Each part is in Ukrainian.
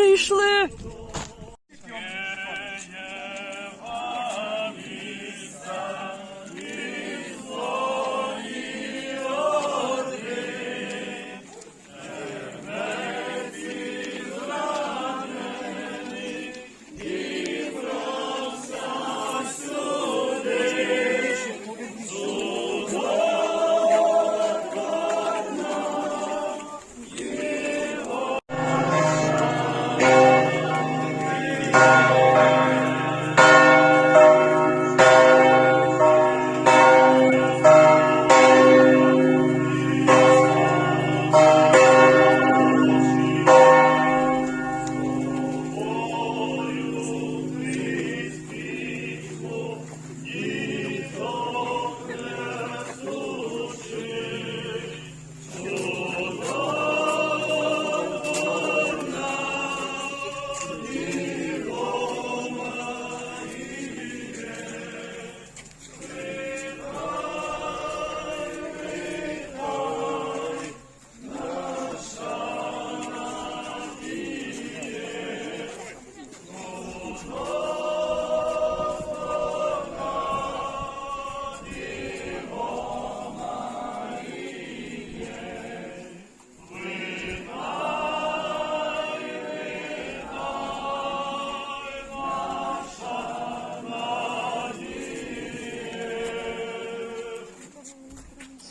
прийшли.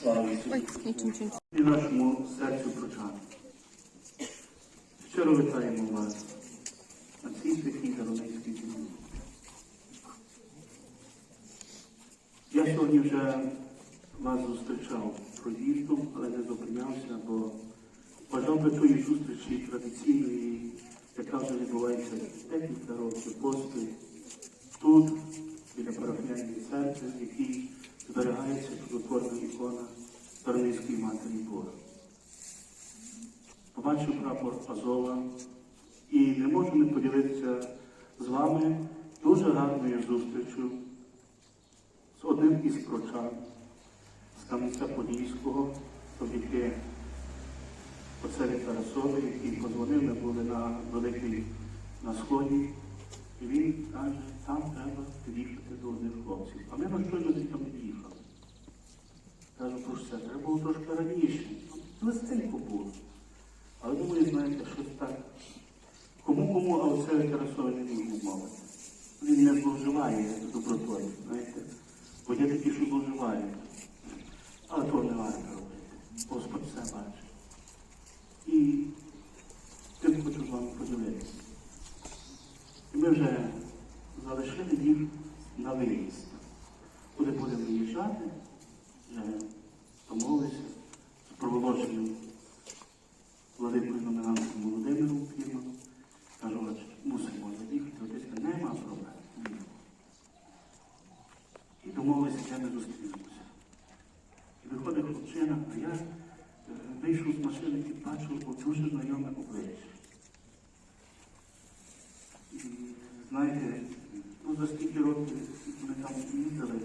Слава Ісусу! І нашому серцю прочати. Щиро вітаємо вас на цій святій Даронецькій землі. Я сьогодні вже вас зустрічав проїздом, але не зупинявся, бо бажав би тої зустрічі традиційної, яка вже відбувається декілька років поспіль, не поділитися з вами дуже гарною зустрічю з одним із прочан з Кам'янця Подільського, завдяки оцеві Тарасові, який позвонив, ми були на Великій на Сході. І він каже, там треба під'їхати до одних хлопців. А ми на що люди там не їхали. Кажу, про це? Треба було трошки раніше. Листенько було. Але думаю, знаєте, щось так. Кому-кому, а оце Тарасові не міг. Він не зловживає добротою, знаєте. Бо є такі, що зловживають. Але то не варто робити. Господь все бачить. І тим хочу з вами поділитися. І ми вже залишили їх на виїзд. Куди будемо виїжджати, вже домовилися з проволоженням Домовилися, де. І виходить хлопчина, а я е, вийшов з машини і бачу от дуже знайоме обличчя. І знаєте, ну за скільки років ми там їздили,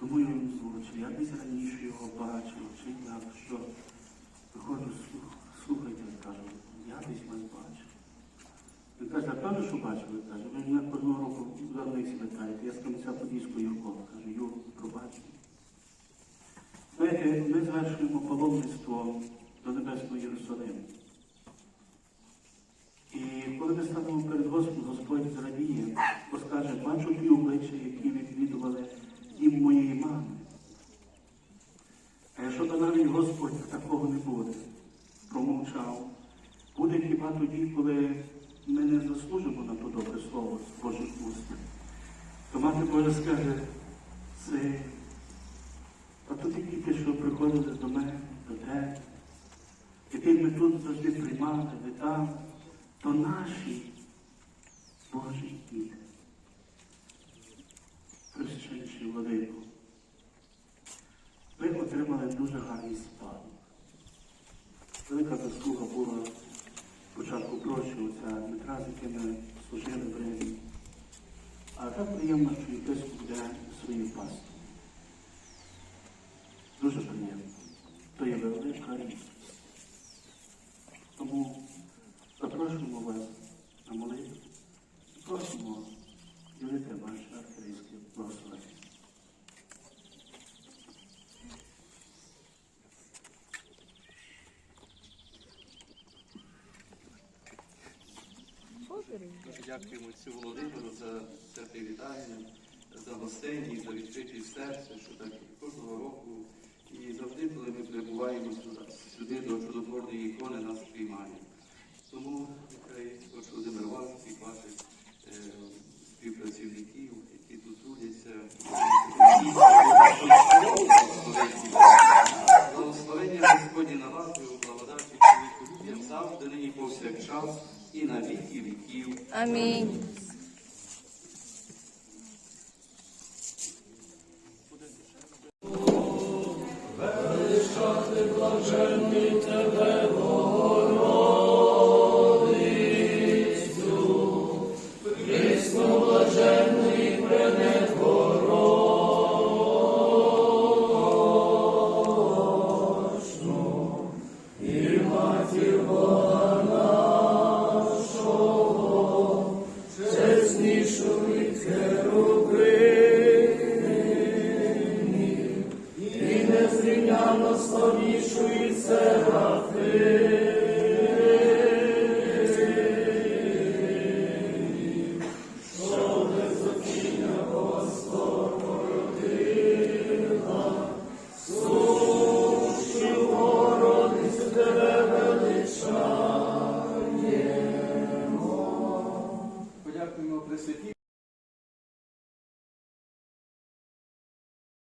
думаю, ну, чи я десь раніше його бачив, чи як, що. Виходжу, «Слух- слухайте, кажу, я десь вас бачив. Він каже, а певно, що бачили? Каже, ви мене кожного року завжди питаєте, я з кінця Подільського Юркова. Кажу, Юр, пробачте. Ми звершуємо паломництво до Небесного Єрусалиму. І коли ми станемо перед Господом, Господь зрадіє, бо скаже, бачу ті обличчя, які відвідували дім моєї мами. А якщо б навіть Господь такого не буде, промовчав, буде хіба тоді, коли ми не заслужимо на то добре слово з Божих уст. То мати Божа скаже, це а то ті діти, що приходили до мене, до тебе, яких ми тут завжди приймали, вітали, то наші Божі діти. Присвяченіші владику. Ви отримали дуже гарний спадок. Велика заслуга була спочатку прощу отця Дмитра, з яким ми служили в Римі. А так приємно, що єпископ буде свою пасту. то є велика річ. Тому запрошуємо вас на молитву і просимо ділити ваше архейське благословення. Дуже дякуємо цю Володимиру за святе привітання, за гостей, за відкритість серця, що так кожного року. І завжди, коли ми прибуваємо сюди, до чудотворної ікони, нас приймає. Тому нехай Володимир вас, всіх ваших е, співпрацівників, які тут трудяться, благословення Господні на вас, і благодаті чоловіку завжди, нині повсякчас і на віки віків. Амінь.